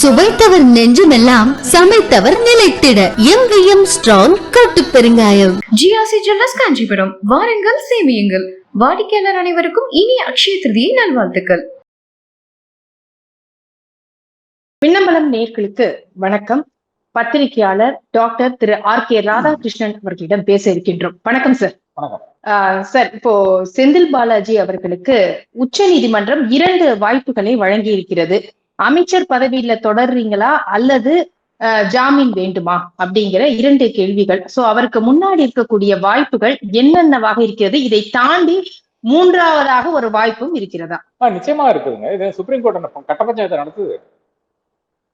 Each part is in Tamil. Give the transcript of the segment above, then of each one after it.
சுவைத்தவர் நெஞ்சுமெல்லாம் சமைத்தவர் நிலைத்திட. எங்கேயும் ஸ்ட்ராங் கட்டு பெருங்காயம். GRC jewellers Kanchipuram. வாருங்கள் சேமியுங்கள். வாடிக்கையாளர் அனைவருக்கும் இனிய அக்ஷய திருதியை நல்வாழ்த்துக்கள். மின்னம்பலம் நேர்களுக்கு வணக்கம். பத்திரிகையாளர் doctor Thiru R K Radhakrishnan அவர்களிடம் பேச இருக்கின்றோம். வணக்கம் சார் சார் இப்போ செந்தில் பாலாஜி அவர்களுக்கு உச்ச நீதிமன்றம் இரண்டு வாய்ப்புகளை வழங்கி இருக்கிறது அமைச்சர் பதவியில தொடர்றீங்களா அல்லது ஜாமீன் வேண்டுமா? அப்படிங்கிற இரண்டு கேள்விகள். சோ அவருக்கு முன்னாடி இருக்கக்கூடிய வாய்ப்புகள் என்னென்னவாக இருக்கிறது? இதை தாண்டி மூன்றாவதாக ஒரு வாய்ப்பும் இருக்கிறதா? நிச்சயமா இருக்குதுங்க. இது சுப்ரீம் கோர்ட் அந்த கட்ட நடத்துது.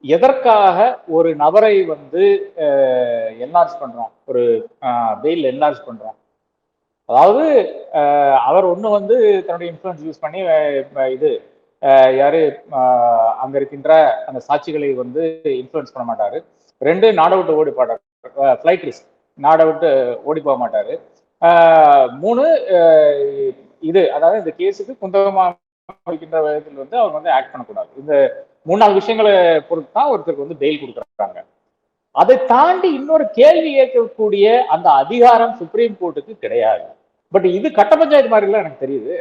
எதற்காக ஒரு நபரை வந்து என்லார்ஜ் பண்றோம்? ஒரு பெயில் என்லார்ஜ் பண்றோம்? அதாவது அவர் ஒண்ணு வந்து தன்னுடைய இன்ஃபுளுன்ஸ் யூஸ் பண்ணி இது யாரு அங்க இருக்கின்ற அந்த சாட்சிகளை வந்து இன்ஃப்ளூயன்ஸ் பண்ண மாட்டாரு. ரெண்டு நாட விட்டு ஓடி போட்டார் ஃப்ளைட் ரிஸ்க் நாடை விட்டு ஓடி போக மாட்டாரு. மூணு இது அதாவது இந்த கேஸுக்கு குந்தகமாக வைக்கின்ற விதத்தில் வந்து அவர் வந்து ஆக்ட் பண்ணக்கூடாது. இந்த மூணு நாலு விஷயங்களை பொறுத்து தான் ஒருத்தருக்கு வந்து பெயில் கொடுக்குறாங்க. அதை தாண்டி இன்னொரு கேள்வி கேட்கக்கூடிய அந்த அதிகாரம் சுப்ரீம் கோர்ட்டுக்கு கிடையாது. பட் இது கட்ட பஞ்சாயத்து மாதிரிலாம் எனக்கு தெரியுது.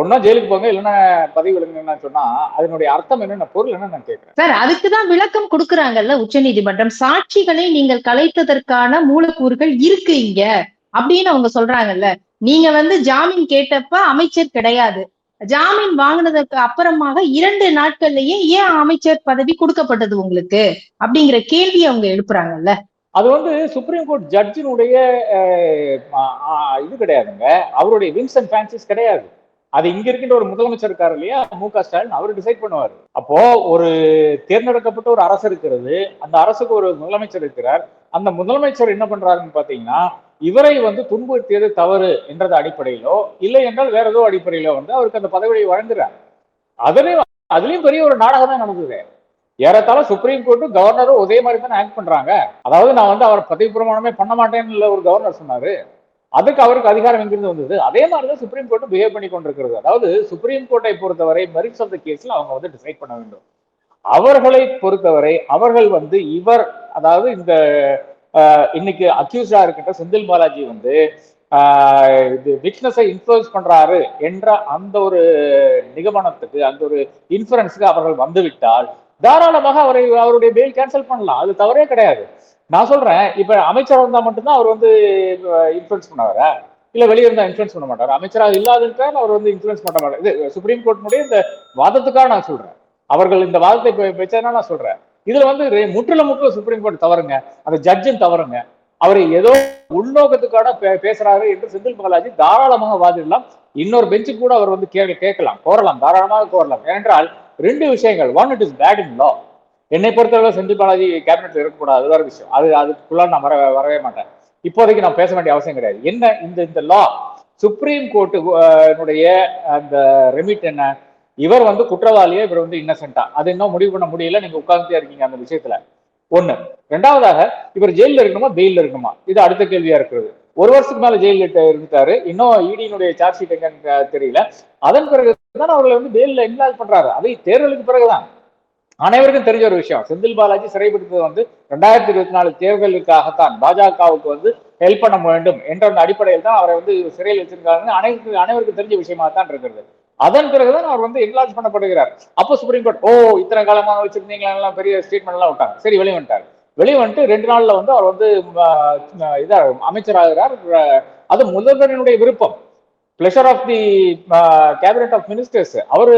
ஒன்னா ஜெயிலுக்கு போங்க இல்லைன்னா பதவி விலங்குன்னு சொன்னா அதனுடைய அர்த்தம் என்னென்ன பொருள் என்ன நான் கேட்கிறேன். சார் அதுக்குதான் விளக்கம் கொடுக்கறாங்கல்ல உச்சநீதிமன்றம். சாட்சிகளை நீங்கள் கலைத்ததற்கான மூலக்கூறுகள் இருக்கு இங்க அப்படின்னு அவங்க சொல்றாங்கல்ல. நீங்க வந்து ஜாமீன் கேட்டப்ப அமைச்சர் கிடையாது. ஜாமீன் வாங்கினதுக்கு அப்புறமாக இரண்டு நாட்கள்லயே ஏன் அமைச்சர் பதவி கொடுக்கப்பட்டது உங்களுக்கு அப்படிங்கிற கேள்வி அவங்க எழுப்புறாங்கல்ல. அது வந்து சுப்ரீம் கோர்ட் ஜட்ஜினுடைய இது கிடையாதுங்க. அவருடைய அண்ட் ஃபேன்சிஸ் கிடையாது. அது இங்க இருக்கின்ற ஒரு முதலமைச்சர் இருக்காரு இல்லையா? மு க. ஸ்டாலின் அவர் டிசைட் பண்ணுவார். அப்போ ஒரு தேர்ந்தெடுக்கப்பட்ட ஒரு அரசு இருக்கிறது. அந்த அரசுக்கு ஒரு முதலமைச்சர் இருக்கிறார். அந்த முதலமைச்சர் என்ன பண்றாருன்னு பாத்தீங்கன்னா இவரை வந்து துன்புறுத்தியது தவறு என்றது அடிப்படையிலோ இல்லை என்றால் வேற ஏதோ அடிப்படையிலோ வந்து அவருக்கு அந்த பதவியை வழங்குறார். அதுலயும் அதுலயும் பெரிய ஒரு நாடகம் தான் நடந்தது. ஏறத்தாழ சுப்ரீம் கோர்ட்டும் கவர்னரும் ஒரே மாதிரி தான் ஆக்ட் பண்றாங்க. அதாவது நான் வந்து அவர் பதவி பிரமாணமே பண்ண மாட்டேன்னு ஒரு கவர்னர் சொன்னாரு. அதுக்கு அவருக்கு அதிகாரம் எங்கிருந்து வந்தது? அதே மாதிரி தான் சுப்ரீம் கோர்ட் பிஹேவ் பண்ணி கொண்டிருக்கிறது. அதாவது சுப்ரீம் கோர்ட்டை பொறுத்தவரை மெரிட்ஸ் ஆஃப் த கேஸ்ல அவங்க வந்து டிசைட் பண்ண வேண்டும். அவர்களை பொறுத்தவரை அவர்கள் வந்து இவர் அதாவது இந்த இன்னைக்கு அக்யூஸ்டா இருக்கின்ற செந்தில் பாலாஜி வந்து இது விட்னஸை இன்ஃபுளுன்ஸ் பண்றாரு என்ற அந்த ஒரு நிகமனத்துக்கு அந்த ஒரு இன்ஃபுரன்ஸுக்கு அவர்கள் வந்துவிட்டால் தாராளமாக அவரை அவருடைய பெயில் கேன்சல் பண்ணலாம். அது தவறே கிடையாது. நான் சொல்றேன் இப்ப அமைச்சர் இருந்தா மட்டும்தான் அவர் வந்து இன்ஃபுளுன்ஸ் பண்ணாரா? இல்ல வெளியே இருந்தா இன்ஃபுளுன்ஸ் பண்ண மாட்டார்? அமைச்சராக இல்லாதன்றால் அவர் வந்து இன்ஃபுளுன்ஸ் பண்ண மாட்டார்? இது சுப்ரீம் கோர்ட்டினுடைய இந்த வாதத்துக்காக நான் சொல்றேன். அவர்கள் இந்த வாதத்தை பெ- நான் சொல்றேன். இதுல வந்து முற்றிலும் முற்றிலும் சுப்ரீம் கோர்ட் தவறுங்க. அந்த ஜட்ஜும் தவறுங்க. அவர் ஏதோ உள்நோக்கத்துக்கான பே- பேசுறாரு என்று செந்தில் பாலாஜி தாராளமாக வாதிடலாம். இன்னொரு பெஞ்சுக்கு கூட அவர் வந்து கே கேட்கலாம் கோரலாம் தாராளமாக கோரலாம். ஏனென்றால் ரெண்டு விஷயங்கள். One it is bad in law என்னை பொறுத்தளவு செந்தில் பாலாஜி கேபினெட்ல இருக்கக்கூடாது. அது வேற விஷயம். அது அதுக்குள்ள நான் வர வரவே மாட்டேன். இப்போதைக்கு நான் பேச வேண்டிய அவசியம் கிடையாது. என்ன இந்த இந்த லா சுப்ரீம் கோர்ட்டுடைய அந்த ரெமிட் என்ன? இவர் வந்து குற்றவாளியா இவர் வந்து இன்னசென்ட்டா அது இன்னும் முடிவு பண்ண முடியல. நீங்க உட்கார்ந்துட்டே இருக்கீங்க அந்த விஷயத்துல. ஒண்ணு. ரெண்டாவதாக இவர் ஜெயில இருக்கணுமா? பெயில இருக்கணுமா? இது அடுத்த கேள்வியா இருக்கிறது. ஒரு வருஷத்துக்கு மேல ஜெயில இருந்துட்டாரு. இன்னும் இடியினுடைய சார்ஜ் ஷீட் எங்கன்னு தெரியல. அதன் பிறகு தான் அவர்களை வந்து பெயில்ல இன்வால்வ் பண்றாரு. அதை தேர்தலுக்கு பிறகுதான். அனைவருக்கும் தெரிஞ்ச ஒரு விஷயம். செந்தில் பாலாஜி சிறைப்பிடித்தது வந்து ரெண்டாயிரத்தி இருபத்தி நாலு தேர்தலுக்காகத்தான் பாஜகவுக்கு வந்து ஹெல்ப் பண்ண வேண்டும் என்ற அந்த அடிப்படையில் தான் அவரை வந்து சிறையில் வச்சிருக்காங்க. அனைவருக்கு அனைவருக்கும் தெரிஞ்ச விஷயமா தான் இருக்கிறது. அதன் பிறகுதான் அவர் வந்து என்லார்ஜ் பண்ணப்படுகிறார். அப்போ சுப்ரீம் கோர்ட் ஓ இத்தனை காலமா வச்சிருந்தீங்களா? எல்லாம் பெரிய ஸ்டேட்மெண்ட் எல்லாம் விட்டாங்க. சரி வெளியே வந்துட்டார் வெளியே வந்துட்டு ரெண்டு நாள்ல வந்து அவர் வந்து ஆஹ், இதா அமைச்சராகிறார். அது முதல்வரினுடைய விருப்பம். Pleasure of the cabinet of ministers அவர்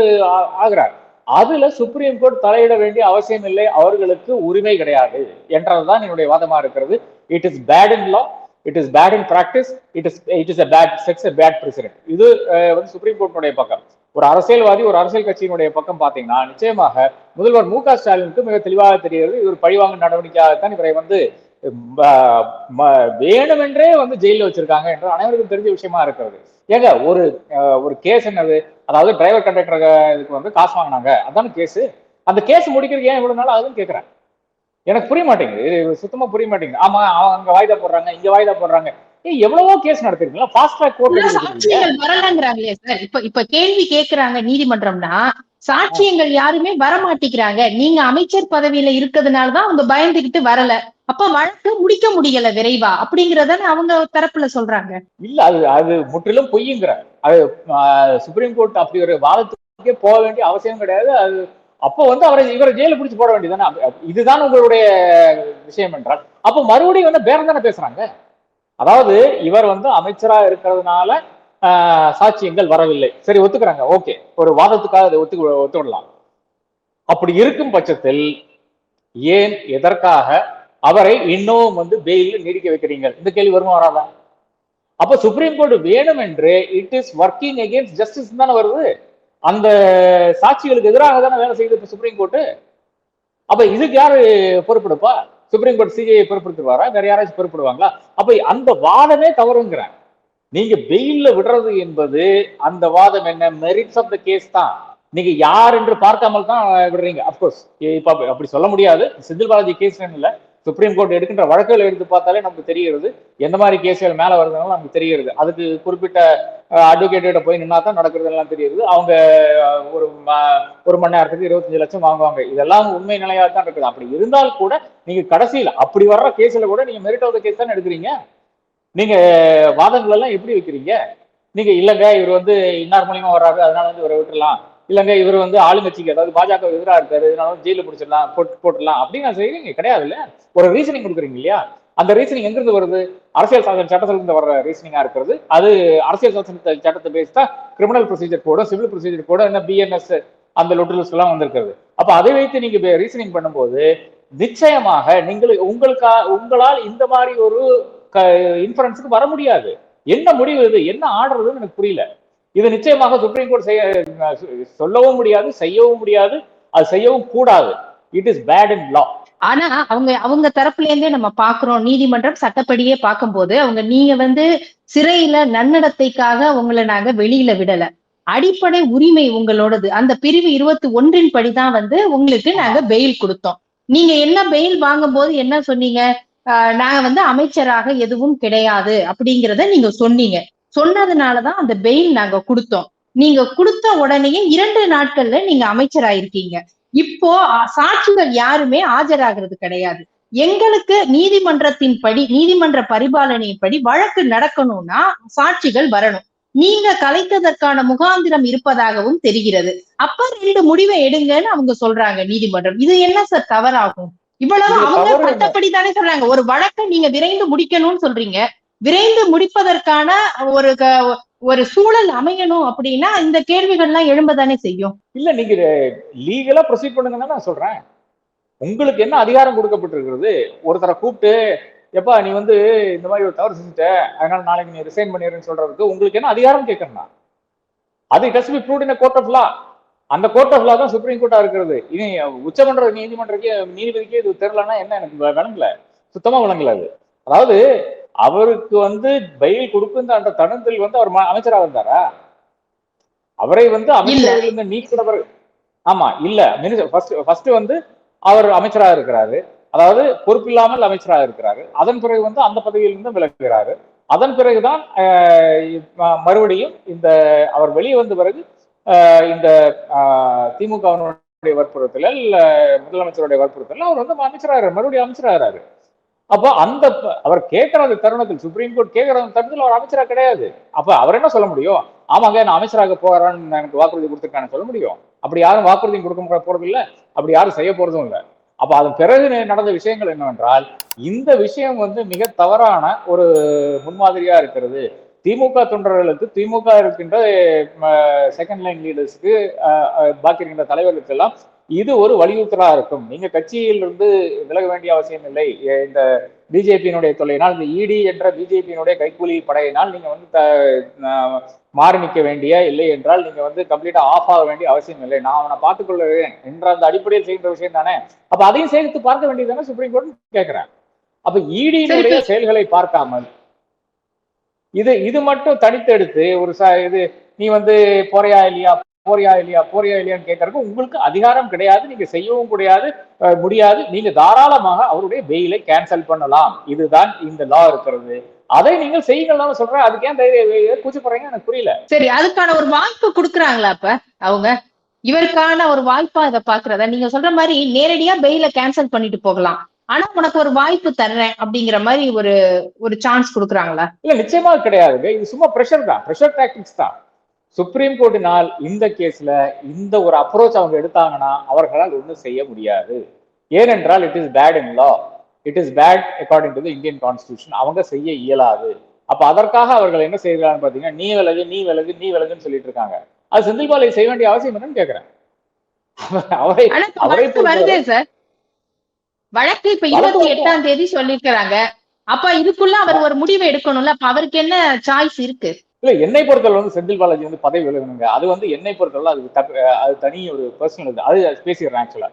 ஆகிறார். அதுல சுப்ரீம் கோர்ட் தலையிட வேண்டிய அவசியம் இல்லை. அவர்களுக்கு உரிமை கிடையாது. என்றதுதான் என்னுடைய வாதமா இருக்கிறது. It is bad in law it is bad in practice it is it is bad sex bad precedent இது வந்து சுப்ரீம் கோர்ட்டினுடைய பக்கம். ஒரு அரசியல்வாதி ஒரு அரசியல் கட்சியினுடைய பக்கம் பாத்தீங்கன்னா நிச்சயமாக முதல்வர் மு க ஸ்டாலினுக்கு மிக தெளிவாக தெரிகிறது. இவர் பழிவாங்கும் நடவடிக்கையாகத்தான் இவரை வந்து வேணுமென்றே வந்து ஜெயிலில் வச்சிருக்காங்க என்று அனைவருக்கும் தெரிஞ்ச விஷயமா இருக்கிறது. ஏங்க ஒரு ஒரு கேஸ் என்னது? அதாவது டிரைவர் கண்டக்டர் இதுக்கு வந்து காசு வாங்கினாங்க. அதான கேஸ் அந்த கேஸ் முடிக்கிறதுக்கு ஏன் இவ்வளவு நாள் ஆகுதுன்னு கேக்குறேன். எனக்கு புரிய மாட்டேங்குது. இது சுத்தமா புரிய மாட்டேங்குது. ஆமா அவங்க அங்க வாய்தா போடுறாங்க இங்க வாய்தா போடுறாங்க. ஏய் எவ்வளவோ கேஸ் நடத்திருக்கீங்களா? ஃபாஸ்ட் ட்ராக் கோர்ட் சாட்சிகள் வரலங்கிறாங்களே சார் இப்ப இப்ப கேள்வி கேக்குறாங்க நீதிமன்றம்னா சாட்சியங்கள் யாருமே வரமாட்டேங்கிறாங்க. நீங்க அமைச்சர் பதவியில இருக்கிறதுனாலதான் அவங்க பயந்துகிட்டு வரல. அப்ப வழக்கு முடிக்க முடியல விரைவா? அப்படிங்கறத அவங்க தரப்புல சொல்றாங்க. இல்ல அது அது முற்றிலும் பொய்யுங்கிற. அது சுப்ரீம் கோர்ட் அப்படி ஒரு வாதத்துக்கே போக வேண்டிய அவசியம் கிடையாது. அது அப்போ வந்து அவரை இவரை ஜெயில பிடிச்சு போட வேண்டியதானே இதுதான் உங்களுடைய விஷயம் என்றால். அப்போ மறுபடியும் வந்து பேரம் தானே பேசுறாங்க? அதாவது இவர் வந்து அமைச்சரா இருக்கிறதுனால ஆஹ், சாட்சியங்கள் வரவில்லை. சரி ஒத்துக்கிறாங்க. ஓகே. ஒரு வாதத்துக்காக அதை ஒத்து ஒத்துவிடலாம். அப்படி இருக்கும் பட்சத்தில் ஏன் எதற்காக அவரை இன்னும் வந்து பெயிலில் நீடிக்க வைக்கிறீங்க இந்த கேள்வி வருமா வராதா? அப்ப சுப்ரீம் கோர்ட் வேணும் என்று it is working against justice தானே வருது. அந்த சாட்சிகளுக்கு எதிராக தானே வேலை செய்யுது இப்ப சுப்ரீம் கோர்ட் அப்ப இதுக்கு யாரு பொறுப்பெடுப்பா? சுப்ரீம் கோர்ட் சிஜிஐ பொறுப்படுத்துவாரா? வேற யாராச்சும் பொறுப்பிடுவாங்களா? அப்ப அந்த வாதமே தவறுங்கிறேன் நீங்க பெயில்ல விடுறது என்பது அந்த வாதம் என்ன? மெரிட்ஸ் ஆஃப் த கேஸ் தான். நீங்க யார் என்று பார்க்காமல் தான் விடுறீங்க. அப்கோர்ஸ் இப்ப அப்படி- அப்படி சொல்ல முடியாது. செந்தில் பாலாஜி கேஸ் இல்லை சுப்ரீம் கோர்ட் எடுக்கின்ற வழக்குகள் எடுத்து பார்த்தாலே நமக்கு தெரிகிறது. எந்த மாதிரி கேஸ்கள் மேலே வருதுனாலும் நமக்கு தெரிகிறது. அதுக்கு குறிப்பிட்ட அட்வொகேட்டோட போய் நின்னா தான் நடக்கிறதெல்லாம் தெரியுது. அவங்க ஒரு ம- ஒரு மணி நேரத்துக்கு இருபத்தஞ்சு லட்சம் வாங்குவாங்க. இதெல்லாம் உண்மை நிலையாக தான் இருக்குது. அப்படி இருந்தால் கூட நீங்க கடைசியில் அப்படி வர்ற கேஸில் கூட நீங்க மெரிட் ஆஃப் த கேஸ் தானே எடுக்கிறீங்க? நீங்க வாதங்கள் எல்லாம் எப்படி வைக்கிறீங்க? நீங்க இல்லைங்க இவர் வந்து இன்னார் மூலியமா வர்றாரு அதனால வந்து இவரை விட்டுலாம் இல்லைங்க இவர் வந்து ஆளுங்கட்சிக்கு அதாவது பாஜக எதிராக இருக்காரு இதனால ஜெயில பிடிச்சிடலாம் போட்டு போட்டுடலாம் அப்படின்னு நான் செய்றீங்க கிடையாது இல்ல ஒரு ரீசனிங் கொடுக்குறீங்க இல்லையா? அந்த ரீசனிங் எங்கிருந்து வருது? அரசியல் சாசன சட்டத்திலிருந்து வர்ற ரீசனிங்கா இருக்கிறது. அது அரசியல் சாசன சட்டத்தை பேஸ் தான் கிரிமினல் ப்ரொசீஜர் போட சிவில் ப்ரொசீஜர் போட என்ன பிஎன்எஸ் அந்த லொட்டுலஸ் எல்லாம் வந்திருக்கிறது. அப்ப அதை வைத்து நீங்க ரீசனிங் பண்ணும்போது நிச்சயமாக நீங்கள் உங்களுக்கா உங்களால் இந்த மாதிரி ஒரு இன்ஃபரன்ஸுக்கு வர முடியாது. என்ன முடிவு இது? என்ன ஆடுறதுன்னு எனக்கு புரியல. இது நிச்சயமாக சுப்ரீம் கோர்ட் செய்ய சொல்லவும் முடியாது செய்யவும் முடியாது அது செய்யவும் கூடாது. It is bad in law ஆனா அவங்க அவங்க தரப்புல இருந்தே நம்ம பாக்குறோம் நீதிமன்றம் சட்டப்படியே பார்க்கும்போது அவங்க நீங்க வந்து சிறையில நன்னடத்தைக்காக உங்களை நாங்க வெளியில விடல. அடிப்படை உரிமை உங்களோடது. அந்த பிரிவு இருபத்தி ஒன்றின் படிதான் வந்து உங்களுக்கு நாங்க பெயில் கொடுத்தோம். நீங்க என்ன பெயில் வாங்கும்போது என்ன சொன்னீங்க? நாங்க வந்து அமைச்சராக எதுவும் கிடையாது அப்படிங்கிறத நீங்க சொன்னீங்க. சொன்னதுனாலதான் அந்த பெயில் நாங்க கொடுத்தோம். நீங்க கொடுத்த உடனேயே இரண்டு நாட்கள்ல நீங்க அமைச்சராயிருக்கீங்க. இப்போ சாட்சிகள் யாருமே ஆஜராகிறது கிடையாது. எங்களுக்கு நீதிமன்றத்தின் படி நீதிமன்ற பரிபாலனையின் படி வழக்கு நடக்கணும்னா சாட்சிகள் வரணும். நீங்க கலைத்ததற்கான முகாந்திரம் இருப்பதாகவும் தெரிகிறது. அப்ப ரெண்டு முடிவை எடுங்கன்னு அவங்க சொல்றாங்க நீதிமன்றம். இது என்ன சார் தவறாகும்? இவ்வளவு அவங்க? சட்டப்படி தானே சொல்றாங்க. ஒரு வழக்கை நீங்க விரைந்து முடிக்கணும்னு சொல்றீங்க. விரைந்து முடிப்பதற்கான ஒரு க- ஒரு சூழல் அமையணும் அப்படின்னா இந்த கேள்விகள்லாம் எழும்பதானே செய்யும். இல்ல நீங்க லீகலா ப்ரொசீட் பண்ணுங்கன்னா நான் சொல்றேன். உங்களுக்கு என்ன அதிகாரம் கொடுக்கப்பட்டிருக்கிறது? ஒருத்தரை கூப்பிட்டு எப்பா நீ வந்து இந்த மாதிரி ஒரு தவறு செஞ்சுட்ட அதனால நாளைக்கு நீ ரிசைன் பண்ணிடுறேன்னு சொல்றதுக்கு உங்களுக்கு என்ன அதிகாரம் கேட்கணும்? அது it be proved in court of law அந்த கோர்ட் ஆஃப் லா தான் சுப்ரீம் கோர்ட்டா இருக்கிறது. இனி உச்சமன்ற நீதிமன்றக்கே நீதிபதிக்கே இது தெரியலன்னா என்ன எனக்கு வ- விளங்கல சுத்தமா விளங்கல அது. அதாவது அவருக்கு வந்து பெயில் கொடுக்குன்ற அந்த தருணத்தில் வந்து அவர் அமைச்சராக இருந்தாரா? அவரை வந்து அமைச்சரவையில் இருந்து நீக்கினவர். ஆமா இல்ல. ஃபர்ஸ்ட் ஃபர்ஸ்ட் வந்து அவர் அமைச்சராக இருக்கிறாரு. அதாவது பொறுப்பில்லாமல் அமைச்சராக இருக்கிறாரு. அதன் பிறகு வந்து அந்த பதவியிலிருந்து விலகுகிறாரு. அதன் பிறகுதான் மறுபடியும் இந்த அவர் வெளியே வந்த பிறகு இந்த ஆஹ், திமுகவினுடைய வற்புறுத்தல இல்ல முதலமைச்சருடைய வற்புறுத்தல அவர் வந்து அமைச்சராகிறார் மறுபடியும் அமைச்சராகிறாரு அப்போ அந்த அவர் கேட்கிற அந்த தருணத்தில் சுப்ரீம் கோர்ட் கேட்கிற அந்த தருணத்தில் அவர் அமைச்சரா கிடையாது. அப்ப அவர் என்ன சொல்ல முடியும்? ஆமாங்க நான் அமைச்சராக போகிறான்னு எனக்கு வாக்குறுதி கொடுத்துருக்கான்னு சொல்ல முடியும். அப்படி யாரும் வாக்குறுதி கொடுக்க போறது இல்லை அப்படி யாரும் செய்ய போறதும் இல்லை. அப்ப அதன் பிறகு நடந்த விஷயங்கள் என்னவென்றால் இந்த விஷயம் வந்து மிக தவறான ஒரு முன்மாதிரியா இருக்கிறது. திமுக தொண்டர்களுக்கு திமுக இருக்கின்ற செகண்ட் லைன் லீடர்ஸ்க்கு பாக்கி இருக்கின்ற தலைவர்களுக்கு எல்லாம் இது ஒரு வலியுறுத்தலா இருக்கும். நீங்க கட்சியிலிருந்து விலக வேண்டிய அவசியம் இல்லை. இந்த பிஜேபியினுடைய தொல்லையினால் இந்த இடி என்ற பிஜேபியினுடைய கைக்கூலி படையினால் நீங்க வந்து மாறி நிற்க வேண்டிய இல்லை என்றால் நீங்க வந்து கம்ப்ளீட்டா ஆஃப் ஆக வேண்டிய அவசியம் இல்லை. நான் அவனை பார்த்துக் கொள்கிறேன் என்ற அந்த அடிப்படையில் செய்கின்ற விஷயம் தானே. அப்ப அதையும் சேர்த்து பார்க்க வேண்டியது தானே சுப்ரீம் கோர்ட் கேட்கிறேன் அப்ப இடியினுடைய செயல்களை பார்க்காமல் இது இது மட்டும் தனித்து எடுத்து ஒரு ச இது நீ வந்து போறியா இல்லையா? போறியா இல்லையா போறியா இல்லையான்னு கேட்கறதுக்கு உங்களுக்கு அதிகாரம் கிடையாது நீங்க செய்யவும் கிடையாது முடியாது. நீங்க தாராளமாக அவருடைய பெயிலை கேன்சல் பண்ணலாம். இதுதான் இந்த லா இருக்கிறது. அதை நீங்கள் செய்யுங்கள் சொல்றேன். அதுக்கு ஏன் தைரியம் கூச்சப்படுறீங்க எனக்கு புரியல. சரி அதுக்கான ஒரு வாய்ப்பு கொடுக்குறாங்களா அப்ப? அவங்க இவருக்கான ஒரு வாய்ப்பா இதை பாக்குறதா? நீங்க சொல்ற மாதிரி நேரடியா பெயில கேன்சல் பண்ணிட்டு போகலாம். ஆனா உனக்கு ஒரு வாய்ப்பு தர்றேன் அப்படிங்கிற மாதிரி ஒரு ஒரு சான்ஸ் கொடுக்குறாங்களா? இல்ல நிச்சயமா கிடையாதுங்க இது சும்மா ப்ரெஷர் தான். ப்ரெஷர் டாக்டிக்ஸ் தான். சுப்ரீம் கோர்ட்டினால் இந்த கேஸ்ல இந்த ஒரு அப்ரோச் அவங்க எடுத்தாங்கன்னா அவர்களால் ஒன்றும் செய்ய முடியாது. ஏனென்றால் it is bad in law it is bad according to the Indian constitution அவங்க செய்ய இயலாது. அப்ப அதற்காக அவர்கள் என்ன செய்யறாங்கன்னு பாத்தீங்கன்னா நீ விலகு நீ விலகு நீ விலகுன்னு சொல்லிட்டு இருக்காங்க. அது செந்தில் பாலாஜி செய்ய வேண்டிய அவசியம் என்னன்னு கேக்குறேன். அவரை அவரை வருதே சார். வழக்கு இப்ப இருபத்தி. எட்டாம் தேதி சொல்லிருக்கிறாங்க அப்ப இதுக்குள்ள அவர் ஒரு முடிவு எடுக்கணும்ல. அப்ப அவருக்கு என்ன சாய்ஸ் இருக்கு? இல்ல என்னை பொறுத்தவரை வந்து செந்தில் பாலாஜி வந்து பதவி விலகணுங்க. அது வந்து என்னை பொறுத்தவரை அது தப்பு- அது தனி ஒரு பர்சனல் இது. அது பேசிடுறேன் ஆக்சுவலா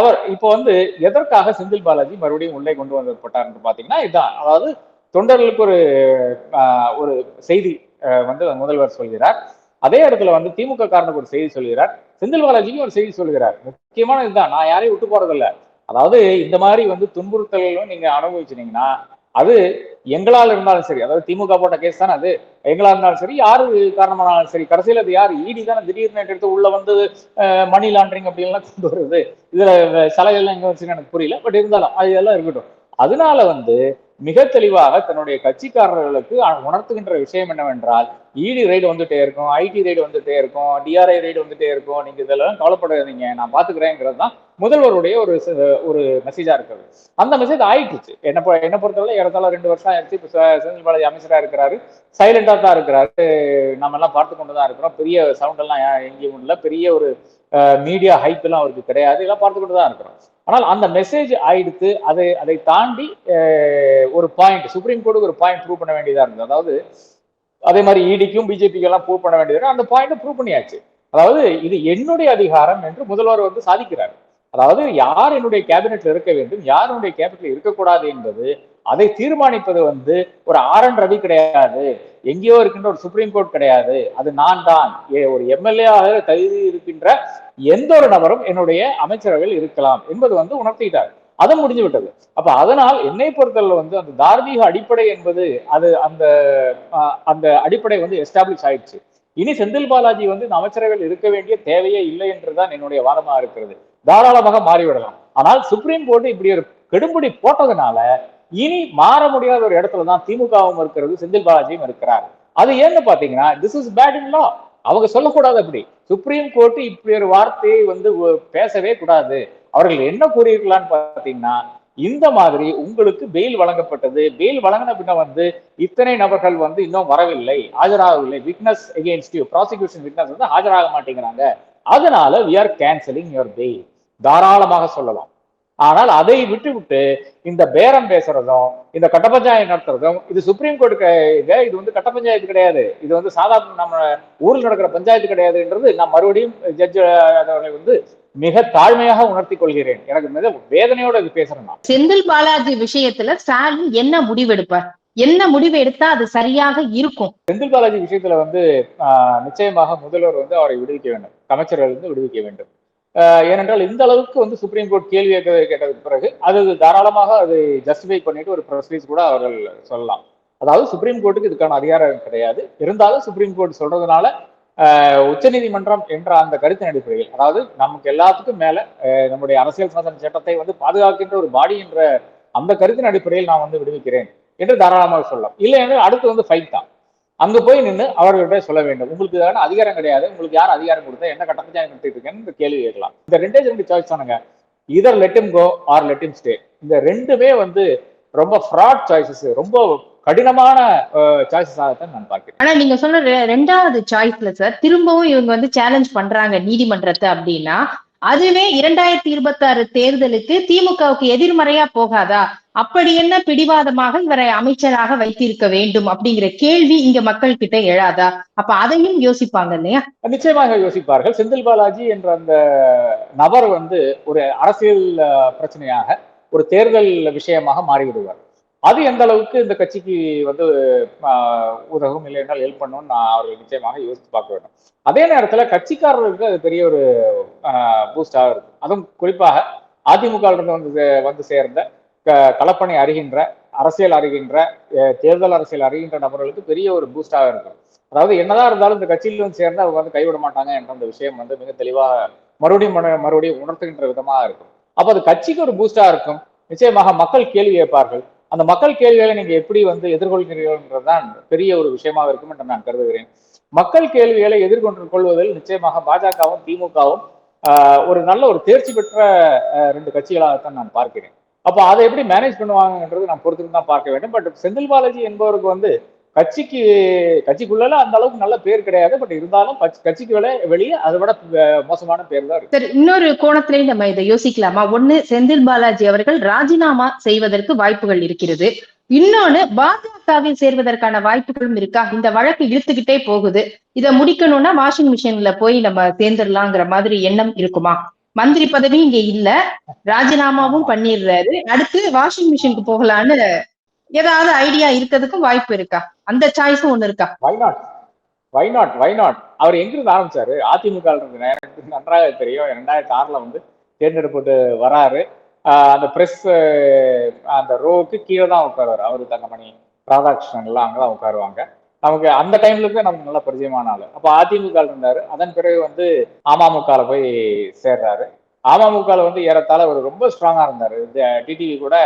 அவர் இப்போ வந்து எதற்காக செந்தில் பாலாஜி மறுபடியும் உள்ளே கொண்டு வந்தப்பட்டார்னு பாத்தீங்கன்னா இதுதான் அதாவது தொண்டர்களுக்கு ஒரு ஒரு செய்தி வந்து முதல்வர் சொல்கிறார். அதே இடத்துல வந்து திமுக காரனுக்கு ஒரு செய்தி சொல்கிறார். செந்தில் பாலாஜிக்கும் ஒரு செய்தி சொல்கிறார். முக்கியமான இதுதான். நான் யாரையும் விட்டு போறதில்ல. அதாவது இந்த மாதிரி வந்து துன்புறுத்தல்களும் நீங்க அனுபவிச்சினீங்கன்னா அது எங்களால் இருந்தாலும் சரி. அதாவது திமுக போட்ட கேஸ் தானே அது. எங்களா இருந்தாலும் சரி யாரு காரணமானாலும் சரி கடைசியில் அது யார்? ஈடி தானே. திடீர்னு எடுத்து உள்ள வந்து மணி லாண்டரிங் அப்படி எல்லாம் கொண்டு வருது இதுல சலுகைலாம் எங்க வச்சுன்னு எனக்கு புரியல. பட் இருந்தாலும் அது எல்லாம் இருக்கட்டும். அதனால வந்து மிக தெளிவாக தன்னுடைய கட்சிக்காரர்களுக்கு உணர்த்துகின்ற விஷயம் என்னவென்றால் இடி ரைடு வந்துட்டே இருக்கும் ஐடி ரைடு வந்துட்டே இருக்கும் டிஆர்ஐ ரைடு வந்துட்டே இருக்கும். நீங்க இதெல்லாம் கவலைப்படாதீங்க நான் பாத்துக்கிறேங்கிறது தான் முதல்வருடைய ஒரு ஒரு மெசேஜா இருக்கிறது. அந்த மெசேஜ் ஆயிட்டுச்சு. என்ன என்ன பொறுத்தவரை ஏறத்தாழ ரெண்டு வருஷம் ஆயிடுச்சு. இப்போ செ- செந்தில் பாலாஜி அமைச்சரா இருக்கிறாரு. சைலண்டா தான் இருக்கிறாரு. நம்ம எல்லாம் பார்த்து கொண்டு தான் இருக்கிறோம். பெரிய சவுண்ட் எல்லாம் எங்கேயும் இல்லை. பெரிய ஒரு மீடியா ஹைப் எல்லாம் அவருக்கு கிடையாது. எல்லாம் பார்த்து கொண்டு தான் இருக்கிறோம். ஆனால் அந்த மெசேஜ் ஆயிடுத்து அதை அதை தாண்டி அஹ், ஒரு பாயிண்ட் சுப்ரீம் கோர்ட்டுக்கு ஒரு பாயிண்ட் ப்ரூவ் பண்ண வேண்டியதா இருந்தது. அதாவது அதே மாதிரி இடிக்கும் பிஜேபிக்கு எல்லாம் ப்ரூவ் பண்ண வேண்டியது. அந்த பாயிண்ட் ப்ரூவ் பண்ணியாச்சு. அதாவது இது என்னுடைய அதிகாரம் என்று முதல்வர் வந்து சாதிக்கிறார். அதாவது யார் என்னுடைய கேபினெட்ல இருக்க வேண்டும் யார் என்னுடைய கேபினெட்ல இருக்கக்கூடாது என்பது அதை தீர்மானிப்பது வந்து ஒரு ஆர் என் ரவி கிடையாது. எங்கேயோ இருக்கின்ற ஒரு சுப்ரீம் கோர்ட் கிடையாது. அது நான் தான். ஏ- ஒரு எம்எல்ஏ ஆக தகுதி இருக்கின்ற எந்த ஒரு நபரும் என்னுடைய அமைச்சரவையில் இருக்கலாம் என்பது வந்து உணர்த்திட்டார். அது முடிஞ்சு விட்டது. அப்ப அதனால் என்னை பொறுத்தவரை வந்து அந்த தார்மீக அடிப்படை என்பது அது அந்த அந்த அடிப்படை வந்து எஸ்டாப்ளிஷ் ஆயிடுச்சு. இனி செந்தில் பாலாஜி வந்து இந்த அமைச்சரவையில் இருக்க வேண்டிய தேவையே இல்லை என்றுதான் என்னுடைய வாதமா இருக்கிறது. தாராளமாக மாறிவிடலாம். ஆனால் சுப்ரீம் கோர்ட் இப்படி ஒரு கெடும்படி போட்டதுனால இனி மாற முடியாத ஒரு இடத்துல தான் திமுகவும் இருக்கிறது செந்தில் பாலாஜியும் இருக்கிறார். அது ஏன்னு பாத்தீங்கன்னா this is bad in law அவங்க சொல்லக்கூடாது அப்படி. சுப்ரீம் கோர்ட் இப்படி ஒரு வார்த்தையை வந்து பேசவே கூடாது. அவர்கள் என்ன கூறியிருக்கலாம்னு பாத்தீங்கன்னா இந்த மாதிரி உங்களுக்கு பெயில் வழங்கப்பட்டது. பெயில் வழங்கின பின்ன வந்து இத்தனை நபர்கள் வந்து இன்னும் வரவில்லை. ஆஜராகவில்லை. Witness against you prosecution witness வந்து ஆஜராக மாட்டேங்கிறாங்க. அதனால we are cancelling your bail தாராளமாக சொல்லலாம். ஆனால் அதை விட்டுவிட்டு இந்த பேரம் பேசுறதும் இந்த கட்ட பஞ்சாயத்து நடத்துறதும் இது சுப்ரீம் கோர்ட்டு இது வந்து கட்ட பஞ்சாயத்து கிடையாது. இது வந்து சாதாரண நம்ம ஊரில் நடக்கிற பஞ்சாயத்து கிடையாதுன்றது நான் மறுபடியும் ஜட்ஜ் அவர்களை வந்து மிக தாழ்மையாக உணர்த்தி கொள்கிறேன். எனக்கு மிக வேதனையோட இது பேசுறேன் செந்தில் பாலாஜி விஷயத்துல ஸ்டாலின் என்ன முடிவு எடுப்பார் என்ன முடிவு எடுத்தா அது சரியாக இருக்கும்? செந்தில் பாலாஜி விஷயத்துல வந்து நிச்சயமாக முதல்வர் வந்து அவரை விடுவிக்க வேண்டும். அமைச்சர்கள் வந்து விடுவிக்க வேண்டும். ஏனென்றால் இந்த அளவுக்கு வந்து சுப்ரீம் கோர்ட் கேள்வி கேட்டதுக்கு பிறகு அது தாராளமாக அதை ஜஸ்டிஃபை பண்ணிட்டு ஒரு ப்ரொசீஸ் கூட அவர்கள் சொல்லலாம். அதாவது சுப்ரீம் கோர்ட்டுக்கு இதுக்கான அதிகாரம் கிடையாது. இருந்தாலும் சுப்ரீம் கோர்ட் சொல்றதுனால உச்சநீதிமன்றம் என்ற அந்த கருத்தின் அடிப்படையில் அதாவது நமக்கு எல்லாத்துக்கும் மேல நம்முடைய அரசியல் சாசன சட்டத்தை வந்து பாதுகாக்கின்ற ஒரு பாடி என்ற அந்த கருத்தின் அடிப்படையில் நான் வந்து விடுவிக்கிறேன் என்று தாராளமாக சொல்லலாம். இல்லை என்றால் அடுத்து வந்து ஃபைட் தான். அங்க போய் நின்று அவர்கள்ட்ட சொல்ல வேண்டும். உங்களுக்கு இதான அதிகாரம் கிடையாது. உங்களுக்கு யார் அதிகாரம் கொடுத்தா என்ன கட்டத்தை பஞ்சாயத்து இருக்கேன்னு கேள்வி கேட்கலாம். இந்த ரெண்டே ரெண்டு சாய்ஸ் தானுங்க. இதர் லெட்டிம் கோ ஆர் லெட்டிம் ஸ்டே இந்த ரெண்டுமே வந்து ரொம்ப ஃப்ராட் சாய்ஸஸ் ரொம்ப கடினமான சாய்ஸஸ் ஆகத்தான் நான் பார்க்கிறேன். ஆனா நீங்க சொன்ன ரெண்டாவது சாய்ஸ்ல சார் திரும்பவும் இவங்க வந்து சேலஞ்ச் பண்றாங்க நீதிமன்றத்தை அப்படின்னா அதுவே இரண்டாயிரத்தி இருபத்தி ஆறு தேர்தலுக்கு திமுகவுக்கு எதிர்மறையா போகாதா? அப்படி என்ன பிடிவாதமாக இவரை அமைச்சராக வைத்திருக்க வேண்டும் அப்படிங்கிற கேள்வி இங்க மக்கள் கிட்ட எழாதா? அப்ப அதையும் யோசிப்பாங்க இல்லையா? நிச்சயமாக யோசிப்பார்கள். செந்தில் பாலாஜி என்ற அந்த நபர் வந்து ஒரு அரசியல் பிரச்சனையாக ஒரு தேர்தல் விஷயமாக மாறிவிடுவார். அது எந்த அளவுக்கு இந்த கட்சிக்கு வந்து உதவும் இல்லை என்றால் ஹெல்ப் பண்ணணும்னு நான் அவர்கள் நிச்சயமாக யோசித்து பார்க்க வேண்டும். அதே நேரத்தில் கட்சிக்காரர்களுக்கு அது பெரிய ஒரு பூஸ்டாக இருக்கும். அதுவும் குறிப்பாக அதிமுக இருந்து வந்து சே- வந்து சேர்ந்த க- களப்பணி அறிகின்ற அரசியல் அறிகின்ற தேர்தல் அரசியல் அறிகின்ற நபர்களுக்கு பெரிய ஒரு பூஸ்டாக இருக்கும். அதாவது என்னதான் இருந்தாலும் இந்த கட்சியில் வந்து சேர்ந்து அவங்க வந்து கைவிட மாட்டாங்க என்ற அந்த விஷயம் வந்து மிக தெளிவாக மறுபடியும் மறுபடியும் உணர்த்துகின்ற விதமாக இருக்கும். அப்போ அது கட்சிக்கு ஒரு பூஸ்டாக இருக்கும். நிச்சயமாக மக்கள் கேள்வி கேட்பார்கள். அந்த மக்கள் கேள்விகளை நீங்க எப்படி வந்து எதிர்கொள்கிறீர்கள் தான் பெரிய ஒரு விஷயமாக இருக்கும் என்று நான் கருதுகிறேன். மக்கள் கேள்விகளை எதிர்கொண்டு கொள்வதில் நிச்சயமாக பாஜகவும் திமுகவும் ஒரு நல்ல ஒரு தேர்ச்சி பெற்ற ரெண்டு கட்சிகளாகத்தான் நான் பார்க்கிறேன். அப்போ அதை எப்படி மேனேஜ் பண்ணுவாங்கன்றது நான் பொறுத்துக்கு தான் பார்க்க வேண்டும். பட் செந்தில் பாலாஜி என்பவருக்கு வந்து கட்சிக்கு கட்சிக்குள்ள அந்த அளவுக்கு நல்ல பேர் கிடையாது. பட் இருந்தாலும் கட்சிக்கு வெளியே வெளியே அதை விட மோசமான பேர் தான் இருக்கு. சரி இன்னொரு கோணத்திலையும் நம்ம இதை யோசிக்கலாமா? ஒண்ணு செந்தில் பாலாஜி அவர்கள் ராஜினாமா செய்வதற்கு வாய்ப்புகள் இருக்கிறது. இன்னொன்னு பாஜகவில் சேர்வதற்கான வாய்ப்புகளும் இருக்கா? இந்த வழக்கு இழுத்துக்கிட்டே போகுது. இதை முடிக்கணும்னா வாஷிங் மிஷின்ல போய் நம்ம சேர்ந்துடலாங்கிற மாதிரி எண்ணம் இருக்குமா? மந்திரி பதவி இங்க இல்ல. ராஜினாமாவும் பண்ணிடுறாரு. அடுத்து வாஷிங் மிஷினுக்கு போகலான்னு ஏதாவது ஐடியா இருக்கிறதுக்கும் வாய்ப்பு இருக்கா? அந்த சாய்ஸும் ஒண்ணு இருக்கா? Why not why not why not அவர் எங்கிருந்து ஆரம்பிச்சாரு? அதிமுக இருந்து எனக்கு நன்றாக தெரியும். ரெண்டாயிரத்தி ஆறுல வந்து தேர்ந்தெடுப்பட்டு வராரு. அந்த பிரஸ் அந்த ரோவுக்கு கீழே தான் உட்காருவார். அவரு தங்கமணி ராதாகிருஷ்ணன் எல்லாம் அங்கதான் உட்காருவாங்க. நமக்கு அந்த டைம்லுக்கு நமக்கு நல்ல பரிச்சயமான ஆளு. அப்ப அதிமுக இருந்தாரு. அதன் பிறகு வந்து அமமுகல போய் சேர்றாரு. அமமுகல வந்து ஏறத்தாழ அவர் ரொம்ப ஸ்ட்ராங்கா இருந்தாரு. டிடிவி கூட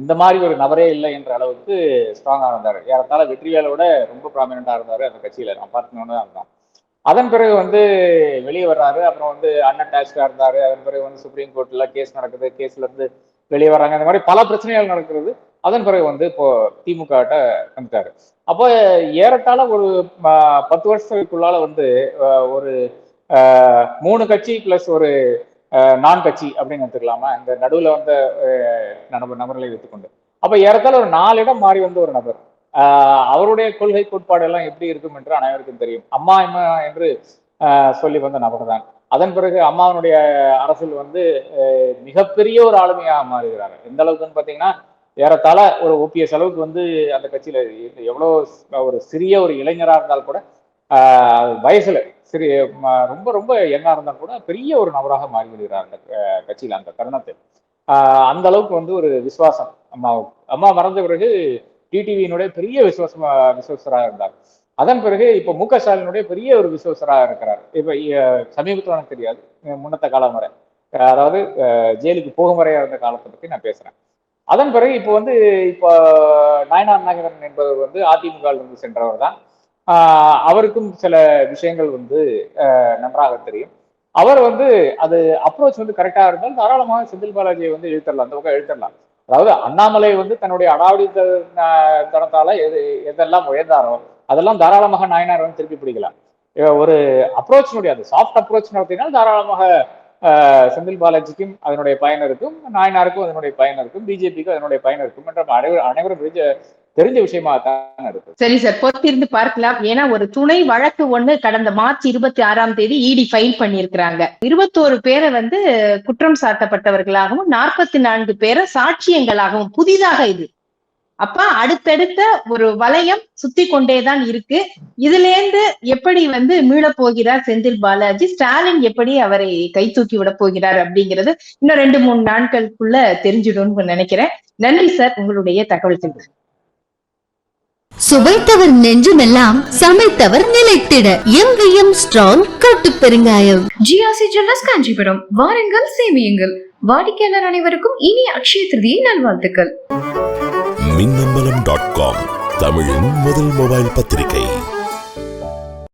இந்த மாதிரி ஒரு நபரே இல்லை என்ற அளவுக்கு ஸ்ட்ராங்காக இருந்தார். ஏறத்தாழ வெற்றிவேலோட ரொம்ப ப்ராமினெண்டாக இருந்தார் அந்த கட்சியில். நான் பார்க்கணும்னு தான் அதன் பிறகு வந்து வெளியே வர்றாரு. அப்புறம் வந்து அன்அட்டாச்சாக இருந்தார். அதன் பிறகு வந்து சுப்ரீம் கோர்ட்டில் கேஸ் நடக்குது. கேஸ்லேருந்து வெளியே வர்றாங்க. இந்த மாதிரி பல பிரச்சனைகள் நடக்கிறது. அதன் பிறகு வந்து இப்போ திமுக கிட்ட வந்துட்டாரு. அப்போ ஏறத்தாழ ஒரு பத்து வருஷத்துக்குள்ளால வந்து ஒரு மூணு கட்சி பிளஸ் ஒரு நான் கட்சி அப்படின்னு எடுத்துக்கலாமா இந்த நடுவில் வந்த நபர் நபர்களை எடுத்துக்கொண்டு அப்போ ஏறத்தாழ ஒரு நாலு இடம் மாறி வந்த ஒரு நபர். அவருடைய கொள்கை கோட்பாடு எல்லாம் எப்படி இருக்கும் என்று அனைவருக்கும் தெரியும். அம்மா அம்மா என்று சொல்லி வந்த நபர் தான். அதன் பிறகு அம்மாவனுடைய அரசில் வந்து மிகப்பெரிய ஒரு ஆளுமையாக மாறுகிறார். எந்த அளவுக்குன்னு பார்த்தீங்கன்னா ஏறத்தாழ ஒரு ஓபிஎஸ் அளவுக்கு வந்து அந்த கட்சியில் எவ்வளோ ஒரு சிறிய ஒரு இளைஞராக இருந்தால் கூட வயசுல சிறு ரொம்ப ரொம்ப எண்ணா இருந்தால் கூட பெரிய ஒரு நபராக மாறி விடுகிறார் அந்த கட்சியில் கட்சியில அந்த தருணத்தில். அந்த அளவுக்கு வந்து ஒரு விசுவாசம் அம்மாவுக்கு அம்மா மறந்த பிறகு டிடிவியினுடைய பெரிய விசுவாசமா விசுவாசராக இருந்தார். அதன் பிறகு இப்ப மு க ஸ்டாலினுடைய பெரிய ஒரு விசுவாசராக இருக்கிறார். இப்ப சமீபத்தில் சமீபத்துல எனக்கு தெரியாது. முன்னத்த காலம் வரை. அதாவது ஜெயிலுக்கு போகும் வரையா இருந்த காலத்தை பத்தி நான் பேசுறேன். அதன் பிறகு இப்போ வந்து இப்போ நாயனார் நாகரன் என்பவர் வந்து அதிமுக இருந்து சென்றவர் தான் அவருக்கும் சில விஷயங்கள் வந்து ஆஹ் நன்றாக தெரியும். அவர் வந்து அது அப்ரோச் வந்து கரெக்டா இருந்தால் தாராளமாக செந்தில் பாலாஜியை வந்து இழுத்தரலாம் அந்த பக்கம் இழுத்தரலாம் அதாவது அண்ணாமலை வந்து தன்னுடைய அடாவடி தனத்தால எது எதெல்லாம் உயர்ந்தாரோ அதெல்லாம் தாராளமாக நாயனார் வந்து திருப்பி பிடிக்கலாம். ஒரு அப்ரோச் முடியாது சாஃப்ட் அப்ரோச் நடத்தினால் தாராளமாக ஆஹ் செந்தில் பாலாஜிக்கும் அதனுடைய பயன் இருக்கும் நாயனாருக்கும் அதனுடைய பயன் இருக்கும் பிஜேபிக்கும் அதனுடைய பயன் இருக்கும் என்ற அனைவரும் அனைவரும் தெரிஞ்ச விஷயமா தான் இருக்கு. சரி சார் பொறுத்திருந்து பார்க்கலாம். ஏன்னா ஒரு துணை வழக்கு ஒண்ணு கடந்த மார்ச் இருபத்தி ஆறாம் தேதி இடி ஃபைல் பண்ணியிருக்கிறாங்க. இருபத்தோரு பேரை வந்து குற்றம் சாட்டப்பட்டவர்களாகவும் நாற்பத்தி நான்கு பேரை சாட்சியங்களாகவும் புதிதாக இது. அப்ப அடுத்தடுத்த ஒரு வளையம் சுத்தி கொண்டேதான் இருக்கு. இதுல இருந்து எப்படி வந்து மீளப் போகிறார் செந்தில் பாலாஜி? ஸ்டாலின் எப்படி அவரை கை தூக்கி விட போகிறார் அப்படிங்கிறது இன்னும் ரெண்டு மூணு நாட்களுக்குள்ள தெரிஞ்சிடும்னு நினைக்கிறேன். நன்றி சார் உங்களுடைய தகவல்கள் சுவைத்தவர் நெஞ்சுமெல்லாம் சமைத்தவர் நிலைத்திட. எங்கேயும் ஸ்ட்ராங் கட்டு பெருங்காயம். ஜிஆர்சி ஜுவல்லர்ஸ் காஞ்சிபுரம் வாருங்கள் சேமியுங்கள். வாடிக்கையாளர் அனைவருக்கும் இனிய அக்ஷய திருதியை நல்வாழ்த்துக்கள். மின்னம்பலம் டாட் காம் தமிழின் முதல் மொபைல் பத்திரிகை.